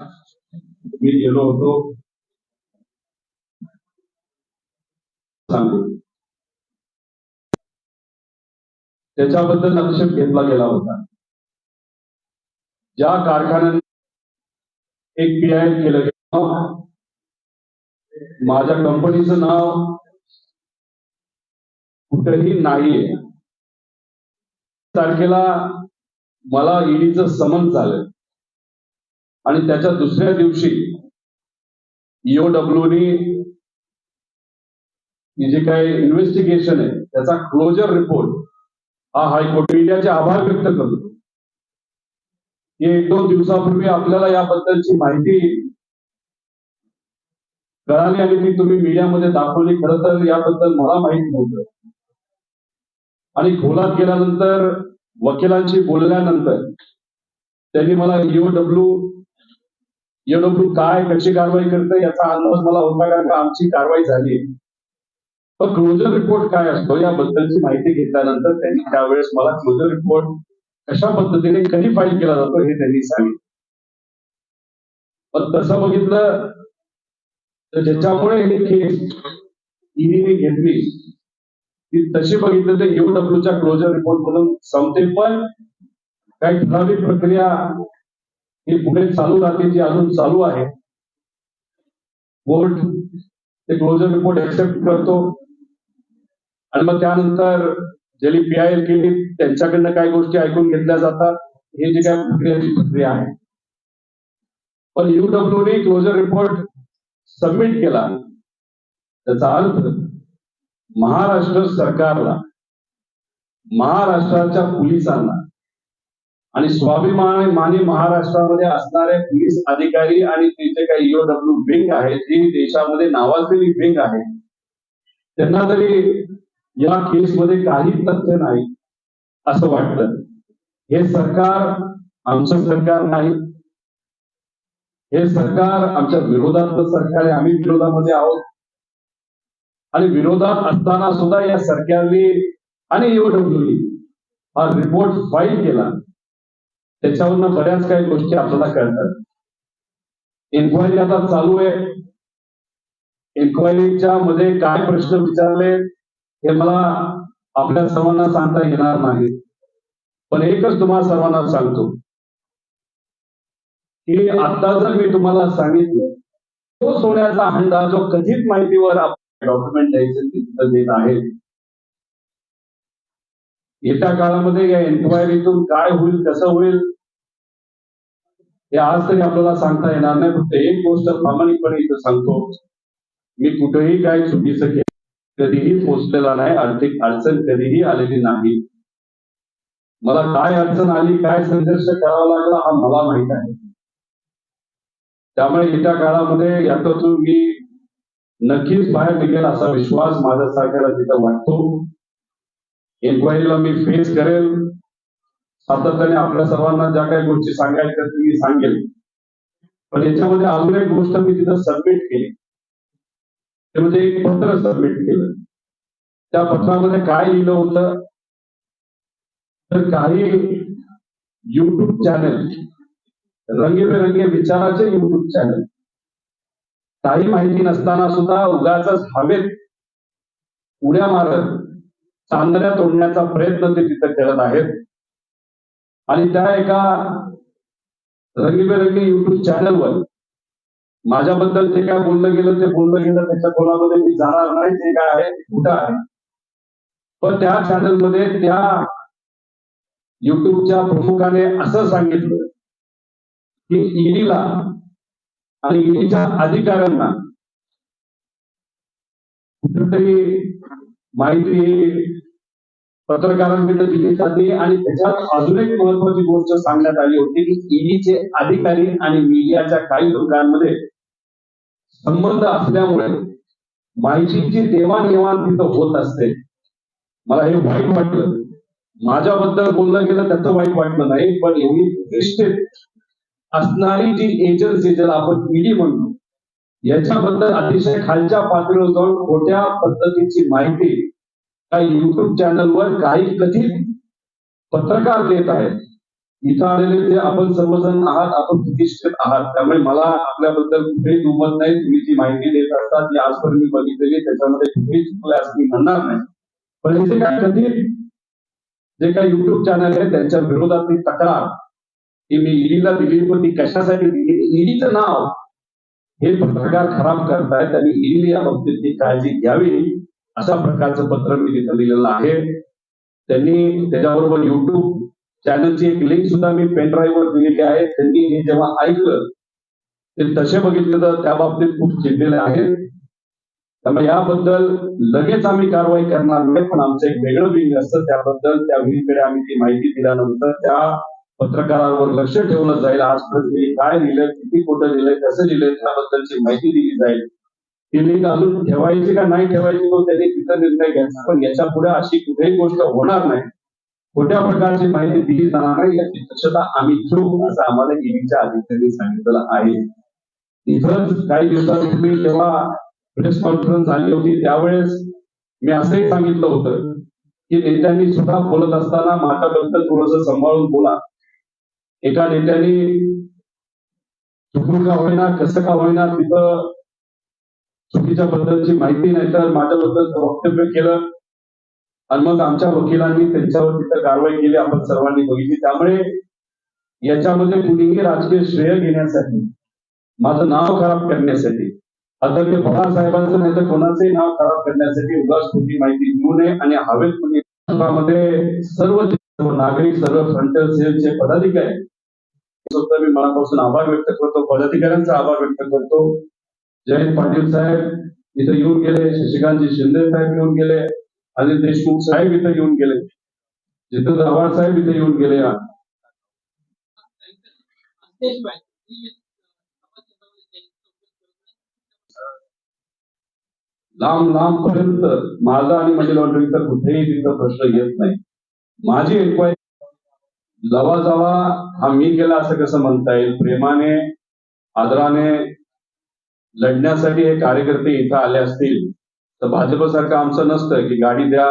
मी गेलो होतो. सांगू. त्याच्याबद्दल आक्षेप घेतला गेला होता. ज्या कारखान्याने एक पी आय केलं गेलं माझ्या कंपनीचं नाव कुठेही नाहीये. तारखेला मला ईडीचं समन झालं. आणि त्याच्या दुसऱ्या दिवशी ईओडब्ल्यूनी ही जे काही इन्व्हेस्टिगेशन आहे त्याचा क्लोजर रिपोर्ट हा हायकोर्ट मीडियाचे आभार व्यक्त करतो. की एक दोन दिवसापूर्वी आपल्याला याबद्दलची माहिती कळाली आणि ती तुम्ही मीडियामध्ये दाखवली. खरं तर याबद्दल मला माहिती नव्हतं. आणि खोलात गेल्यानंतर वकिलांशी बोलल्यानंतर त्यांनी मला ईओडब्ल्यू हे लोक काय कशी कारवाई करते याचा अंदाज मला होता कारण का आमची कारवाई झाली. पण क्लोजर रिपोर्ट काय असतो याबद्दलची माहिती घेतल्यानंतर त्यांनी त्यावेळेस मला क्लोजर रिपोर्ट कशा पद्धतीने कधी फाईल केला जातो हे त्यांनी सांगितलं. पण तसं बघितलं तर ज्याच्यामुळे हे केस ईडीने घेतली ती तशी बघितलं तर ईओडब्ल्यूच्या क्लोजर रिपोर्ट मधून संपते. पण काही ठराविक प्रक्रिया ही पुढे चालू राहते जी अजून चालू आहे. बोर्ड ते क्लोजर रिपोर्ट एक्सेप्ट करतो. आणि मग त्यानंतर ज्यांनी पी आय एल केली त्यांच्याकडनं काही गोष्टी ऐकून घेतल्या जातात. हे जे काय प्रक्रियाची प्रक्रिया आहे. पण युडब्ल्यूने क्लोजर रिपोर्ट सबमिट केला. त्याचा अर्थ महाराष्ट्र सरकारला महाराष्ट्राच्या पोलिसांना आणि स्वाभिमान मानी महाराष्ट्रामध्ये असणारे पोलीस अधिकारी आणि तिथे काही ईओडब्ल्यू विंग आहेत जी देशामध्ये नावाजलेली विंग आहे त्यांना तरी या केसमध्ये काही तथ्य नाही असं वाटतं. हे सरकार आमचं सरकार नाही. हे सरकार आमच्या विरोधातलं सरकार आहे. आम्ही विरोधामध्ये आहोत. आणि विरोधात असताना सुद्धा या सरकारने आणि ईओडब्ल्यूने हा रिपोर्ट फाईल केला. त्याच्यावरनं बऱ्याच काही गोष्टी आपल्याला कळतात. इन्क्वायरी आता चालू आहे. इन्क्वायरीच्या मध्ये काय प्रश्न विचारले हे मला आपल्या सर्वांना सांगता येणार नाही. पण एकच तुम्हाला सर्वांना सांगतो. की आता जर मी तुम्हाला सांगितलं तो सोन्याचा हंडा जो कथित माहितीवर डॉक्युमेंट द्यायचे तिथं देत आहे येत्या काळामध्ये या एन्क्वायरीतून काय होईल कसं होईल हे आज तरी आपल्याला सांगता येणार नाही. फक्त एक गोष्ट प्रामाणिकपणे इथं सांगतो. मी कुठेही काय चुकीचं केलं कधीही पोचलेला नाही आर्थिक अडचण कधीही आलेली नाही. मला काय अडचण आली काय संघर्ष करावा लागला हा मला माहीत आहे. त्यामुळे येत्या काळामध्ये याच्यातून मी नक्कीच बाहेर निघेल असा विश्वास माझ्या सारख्याला तिथं वाटतो. इन्क्वायरीला मी फेस करेल. सातत्याने आपल्या सर्वांना ज्या काही गोष्टी सांगायच्या त्या मी सांगेल. पण याच्यामध्ये अजून एक गोष्ट मी तिथं सबमिट केली. ते म्हणजे एक पत्र सबमिट केलं. त्या पत्रामध्ये काय लिहिलं होतं? तर काही युट्यूब चॅनल रंगीबेरंगी विचाराचे युट्यूब चॅनल काही माहिती नसताना सुद्धा उगाच हवेत उड्या मारत चांदण्या तोडण्याचा प्रयत्न ते तिथं करत आहेत. आणि त्या एका रंगीबेरंगी युट्यूब चॅनलवर माझ्याबद्दल जे काय बोललं गेलं ते बोललं गेलं त्याच्या कोणामध्ये मी जाणार नाही ते काय आहे कुठं आहे. पण त्या चॅनलमध्ये त्या युट्यूबच्या प्रमुखाने असं सांगितलं की ईडीला आणि ईडीच्या अधिकाऱ्यांना कुठेतरी माहिती पत्रकारांकडे दिली जाते आणि त्याच्यात अजून एक महत्वाची गोष्ट सांगण्यात आली होती की ईडीचे अधिकारी आणि मीडियाच्या काही लोकांमध्ये संबंध असल्यामुळे माहितीची देवाणघेवाण तिथं होत असते. मला हे वाईट वाटलं. माझ्याबद्दल बोललं गेलं त्याचं वाईट वाटलं नाही पण एवढी प्रतिष्ठित असणारी जी एजन्सी ज्याला आपण ईडी म्हणतो याच्याबद्दल अतिशय खालच्या पातळीवर जाऊन खोट्या पद्धतीची माहिती काही युट्यूब चॅनलवर काही कथित पत्रकार देत आहेत. इथं आलेले ते आपण सर्वजण आहात आपण प्रतिष्ठित आहात. त्यामुळे मला आपल्याबद्दल कुठेही दुमत नाही. तुम्ही जी माहिती देत असतात ती आजपर्यंत मी बघितलेली त्याच्यामध्ये कुठेही चुकलं असं मी म्हणणार नाही. पण इथे काय कधी जे काही युट्यूब चॅनल आहे त्यांच्या विरोधातली तक्रार ही मी ईडीला दिली पण ती कशासाठी दिली? ईडीचं नाव हे पत्रकार खराब करतायत त्यांनी ईडीने या बाबतीतली काळजी घ्यावी. अशा प्रकारचं पत्र मी तिथं दिलेलं आहे. त्यांनी त्याच्याबरोबर युट्यूब चॅनलची एक लिंक सुद्धा मी पेन ड्राईव्हवर दिलेली आहे. त्यांनी हे जेव्हा ऐकलं ते तसे बघितले तर त्या बाबतीत खूप चिडलेले आहेत. त्यामुळे याबद्दल लगेच आम्ही कारवाई करणार नाही पण आमचं एक वेगळं विंग असतं. त्याबद्दल त्या विंगकडे आम्ही ती माहिती दिल्यानंतर त्या पत्रकारांवर लक्ष ठेवलं जाईल. आज त्यांनी काय लिहिलंय किती कुठं लिहिलंय कसं लिहिलंय त्याबद्दलची माहिती दिली जाईल. ती लिंक अजून ठेवायची का नाही ठेवायची मग त्यांनी तिथं निर्णय घ्यायचा. पण याच्यापुढे अशी कुठेही गोष्ट होणार नाही. कोणत्या प्रकारची माहिती दिली जाणार नाही याची दक्षता आम्ही घेऊ असं आम्हाला ईडीच्या अधिकाऱ्यांनी सांगितलेलं आहे. इथंच काही दिवसांपूर्वी जेव्हा प्रेस कॉन्फरन्स झाली होती त्यावेळेस मी असंही सांगितलं होतं की नेत्यांनी सुद्धा बोलत असताना माझ्याबद्दल थोडस सांभाळून बोला. एका नेत्याने चुकून का होईना कसं का होईना तिथं चुकीच्या बद्दलची माहिती नाही तर माझ्याबद्दल वक्तव्य केलं. आणि मग आमच्या वकिलांनी त्यांच्यावर तिथं कारवाई केली आपण सर्वांनी बघितली. त्यामुळे याच्यामध्ये कुणीही राजकीय श्रेय घेण्यासाठी माझं नाव खराब करण्यासाठी आता ते पवार साहेबांचं नाही तर कोणाचंही नाव खराब करण्यासाठी उगाच कुठली माहिती देऊ नये. आणि हवेत कुणी मध्ये सर्व सर्व नागरिक सर्व फ्रंटल सेलचे पदाधिकारी सुद्धा मी मनापासून आभार व्यक्त करतो पदाधिकाऱ्यांचा आभार व्यक्त करतो. जयंत पाटील साहेब इथं येऊन गेले शशिकांतजी शिंदे साहेब येऊन गेले अनिल देशमुख साहेब इथं येऊन गेले जितेंद्र आव्हाड साहेब इथे येऊन गेले. लांब लांब पर्यंत माझा आणि मनी लॉन्ड्रिंगचा कुठेही तिथं प्रश्न येत नाही. माझी एन्क्वायरी जवा जवा हा मी गेला असं कसं म्हणता येईल? प्रेमाने आदराने लढण्यासाठी हे कार्यकर्ते इथं आले असतील तर भाजपसारखं आमचं नसतं की गाडी द्या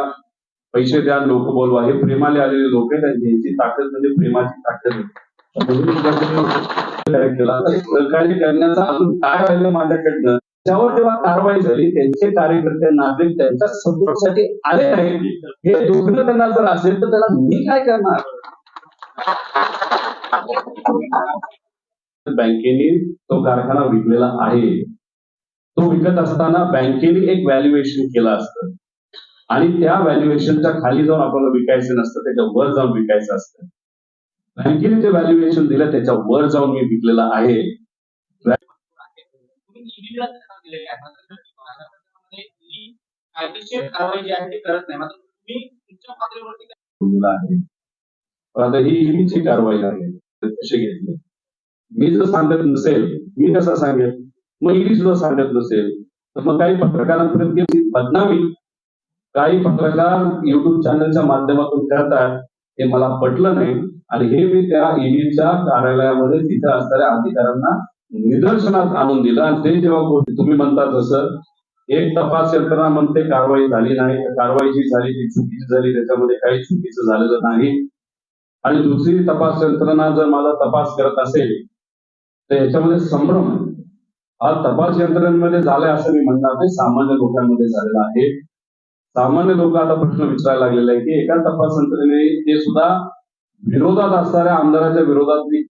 पैसे द्या लोक बोलवा. हे प्रेमाने आलेले लोक आहेत आणि यांची ताकद म्हणजे प्रेमाची ताकद आहे. केला. तर सहकार्य करण्याचं अजून काय राहिलं माझ्याकडनं? त्यावर जेव्हा कारवाई झाली त्यांचे कार्यकर्ते नागरिक त्यांच्या सपोर्टसाठी आले आहेत. हे दुखणं त्यांना जर असेल तर त्याला मी काय करणार? बँकेने तो कारखाना विकलेला आहे. तो विकत असताना बँकेने एक व्हॅल्युएशन केलं असतं. आणि त्या व्हॅल्युएशनच्या खाली जाऊन आपल्याला विकायचं नसतं त्याच्या वर जाऊन विकायचं असतं. बँकेने जे व्हॅल्युएशन दिलं त्याच्या वर जाऊन मी विकलेलं आहे. आहे. पण आता ही ईडीची कारवाई आहे प्रत्यक्ष घेतली? मी जर सांगत नसेल मी कसा सांगेल? मग ईडी सुद्धा सांगत नसेल तर मग काही पत्रकारांपर्यंत बदनामी. काही पत्रकार युट्यूब चॅनलच्या माध्यमातून करतात. हे मला पटलं नाही. आणि हे मी त्या ईडीच्या कार्यालयामध्ये तिथे असणाऱ्या अधिकाऱ्यांना निदर्शनात आणून दिलं. आणि ते जेव्हा गोष्टी तुम्ही म्हणता तसं. एक तपास यंत्रणा म्हणते कारवाई झाली नाही. कारवाई जी झाली ती चुकीची झाली. त्याच्यामध्ये काही चुकीचं झालेलं नाही. आणि दुसरी तपास यंत्रणा जर माझा तपास करत असेल तर याच्यामध्ये संभ्रम आहे. हा तपास यंत्रणेमध्ये झालाय असं मी म्हणणार नाही. सामान्य लोकांमध्ये झालेला आहे. सामान्य लोक आता प्रश्न विचारायला लागलेला आहे की एका तपास यंत्रणेने ते सुद्धा विरोधात असणाऱ्या आमदाराच्या विरोधात मी